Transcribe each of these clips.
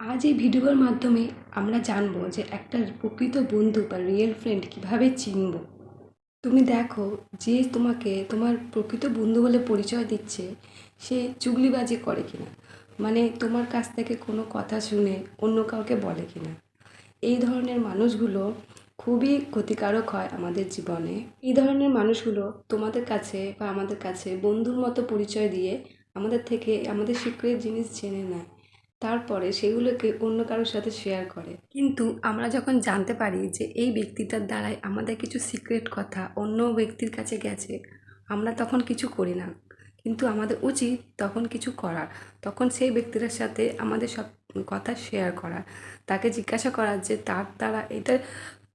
আজ এই ভিডিওর মাধ্যমে আমরা জানব যে একটা প্রকৃত বন্ধু বা রিয়েল ফ্রেন্ড কীভাবে চিনব। তুমি দেখো যে তোমাকে তোমার প্রকৃত বন্ধু বলে পরিচয় দিচ্ছে, সে চুগলিবাজি করে কিনা? মানে তোমার কাছ থেকে কোনো কথা শুনে অন্য কাউকে বলে কিনা? এই ধরনের মানুষগুলো খুবই ক্ষতিকারক হয় আমাদের জীবনে। এই ধরনের মানুষগুলো তোমাদের কাছে বা আমাদের কাছে বন্ধুর মতো পরিচয় দিয়ে আমাদের থেকে আমাদের সিক্রেট জিনিস জেনে নেয়। তারপরে সেগুলোকে অন্য কারোর সাথে শেয়ার করে। কিন্তু আমরা যখন জানতে পারি যে এই ব্যক্তিটার দ্বারাই আমাদের কিছু সিক্রেট কথা অন্য ব্যক্তির কাছে গেছে, আমরা তখন কিছু করি না। কিন্তু আমাদের উচিত তখন কিছু করার তখন সেই ব্যক্তিটার সাথে আমাদের সব কথা শেয়ার করা। তাকে জিজ্ঞাসা করার যে তার দ্বারা এটা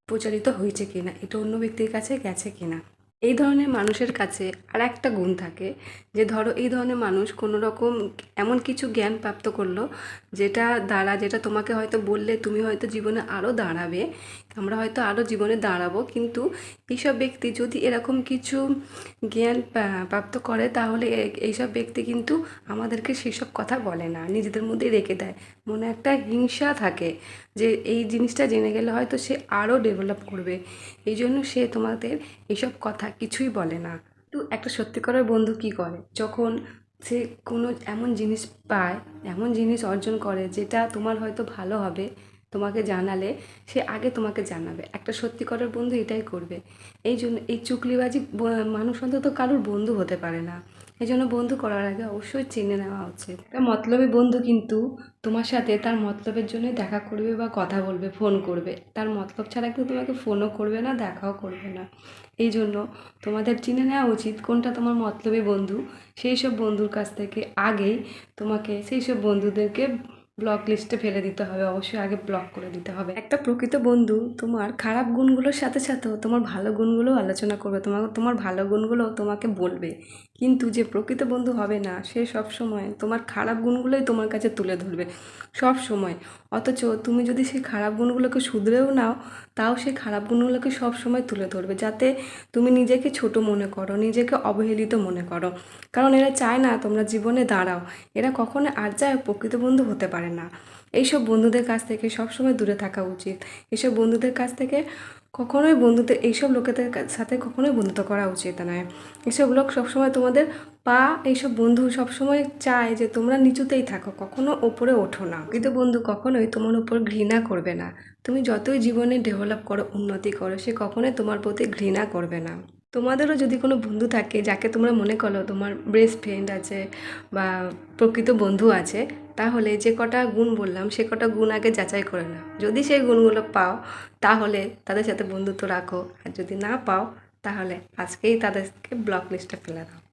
প্রচারিত হয়েছে কিনা, এটা অন্য ব্যক্তির কাছে গেছে কিনা। এই ধরনের মানুষের কাছে আর একটা গুণ থাকে যে ধরো এই ধরনের মানুষ কোনো রকম এমন কিছু জ্ঞান প্রাপ্ত করল যেটা দ্বারা, যেটা তোমাকে হয়তো বললে তুমি হয়তো জীবনে আরও দাঁড়াবে, আমরা হয়তো আরও জীবনে দাঁড়াবো, কিন্তু এইসব ব্যক্তি যদি এরকম কিছু জ্ঞান প্রাপ্ত করে তাহলে এইসব ব্যক্তি কিন্তু আমাদেরকে সেসব কথা বলে না, নিজেদের মধ্যে রেখে দেয়। মনে একটা হিংসা থাকে যে এই জিনিসটা জেনে গেলে হয়তো সে আরও ডেভেলপ করবে। এই জন্য সে তোমাদের এইসব কথা কিছুই বলে না। তো একটা সত্যিকারের বন্ধু কী করে? যখন সে কোনো এমন জিনিস পায়, এমন জিনিস অর্জন করে, যেটা তোমার হয়তো ভালো হবে তোমাকে জানালে, সে আগে তোমাকে জানাবে। একটা সত্যিকারের বন্ধু এটাই করবে। এই জন্য, এই চুকলিবাজি মানুষ অন্তত কারোর বন্ধু হতে পারে না। এই জন্য বন্ধু করার আগে অবশ্যই চিনে নেওয়া উচিত। একটা মতলবী বন্ধু কিন্তু তোমার সাথে তার মতলবের জন্য দেখা করবে বা কথা বলবে ফোন করবে। তার মতলব ছাড়া কিন্তু তোমাকে ফোনও করবে না, দেখাও করবে না। এই জন্য তোমাদের চিনে নেওয়া উচিত কোনটা তোমার মতলবী বন্ধু। সেই সব বন্ধুর কাছ থেকে আগেই তোমাকে, সেই সব বন্ধুদেরকে ব্লক লিস্টে ফেলে দিতে হবে, অবশ্যই আগে ব্লক করে দিতে হবে। একটা প্রকৃত বন্ধু, তোমার খারাপ গুণগুলোর সাথে সাথেও তোমার ভালো গুণগুলোও আলোচনা করবে তোমার তোমার ভালো গুণগুলোও তোমাকে বলবে। কিন্তু যে প্রকৃত বন্ধু হবে না, সে সব সময় তোমার খারাপ গুণগুলোই তোমার কাছে তুলে ধরবে, সব সময়। অথচ তুমি যদি সেই খারাপ গুণগুলোকে শুধরেও নাও তাও সেই খারাপ গুণগুলোকে সবসময় তুলে ধরবে, যাতে তুমি নিজেকে ছোট মনে করো, নিজেকে অবহেলিত মনে করো। কারণ এরা চায় না তোমরা জীবনে দাঁড়াও, এরা কখনো আর যায় প্রকৃত বন্ধু হতে পারে না। এইসব বন্ধুদের কাছ থেকে সবসময় দূরে থাকা উচিত। এসব বন্ধুদের কাছ থেকে কখনোই বন্ধুদের এইসব লোকেদের সাথে কখনোই বন্ধুত্ব করা উচিত নয়। এইসব লোক সবসময় তোমাদের পা, এইসব বন্ধু সবসময় চায় যে তোমরা নিচুতেই থাকো, কখনো ওপরে ওঠো না। কিন্তু বন্ধু কখনোই তোমার উপর ঘৃণা করবে না। তুমি যতই জীবনে ডেভেলপ করো, উন্নতি করো, সে কখনোই তোমার প্রতি ঘৃণা করবে না। তোমাদেরও যদি কোনো বন্ধু থাকে যাকে তোমরা মনে করো তোমার বেস্ট ফ্রেন্ড আছে বা প্রকৃত বন্ধু আছে তাহলে যে কটা গুণ বললাম, সে কটা গুণ আগে যাচাই করে নাও। যদি সেই গুণগুলো পাও, তাহলে তাদের সাথে বন্ধুত্ব রাখো। আর যদি না পাও, তাহলে আজকেই তাদেরকে ব্লক লিস্টে ফেলে দাও।